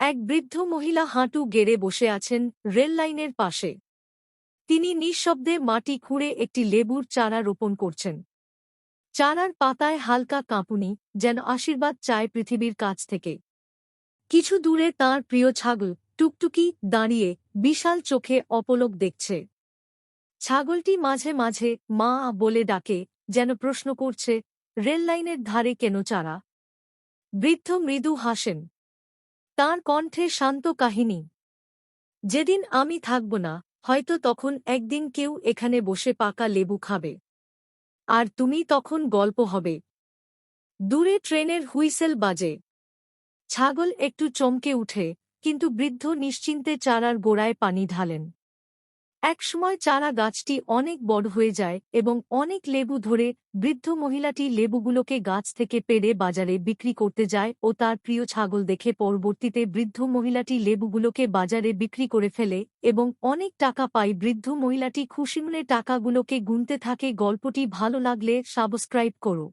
এক বৃদ্ধ মহিলা হাঁটু গেড়ে বসে আছেন রেল লাইনের পাশে। তিনি নিঃশব্দে মাটি খুঁড়ে একটি লেবুর চারা রোপণ করছেন। চারার পাতায় হালকা কাঁপুনি যেন আশীর্বাদ চায় পৃথিবীর কাছ থেকে। কিছু দূরে তার প্রিয় ছাগল টুকটুকি দাঁড়িয়ে বিশাল চোখে অপলক দেখছে। ছাগলটি মাঝে মাঝে মা বলে ডাকে যেন প্রশ্ন করছে রেললাইনের ধারে কেন চারা? বৃদ্ধ মৃদু হাসেন। তাঁর কণ্ঠে শান্ত কাহিনী। যেদিন আমি থাকব না, হয়তো তখন একদিন কেউ এখানে বসে পাকা লেবু খাবে। আর তুমি তখন গল্প হবে। দূরে ট্রেনের হুইসেল বাজে। ছাগল একটু চমকে উঠে, কিন্তু বৃদ্ধ নিশ্চিন্তে চারার গোড়ায় পানি ঢালেন। একসময় চারা গাছটি অনেক বড় হয়ে যায় এবং অনেক লেবু ধরে বৃদ্ধ মহিলাটি লেবুগুলোকে গাছ থেকে পেড়ে বাজারে বিক্রি করতে যায় ও তার প্রিয় ছাগল দেখে পরবর্তীতে বৃদ্ধ মহিলাটি লেবুগুলোকে বাজারে বিক্রি করে ফেলে এবং অনেক টাকা পায়। বৃদ্ধ মহিলাটি খুশি মনে টাকাগুলোকে গুনতে থাকে। গল্পটি ভালো লাগলে সাবস্ক্রাইব করো।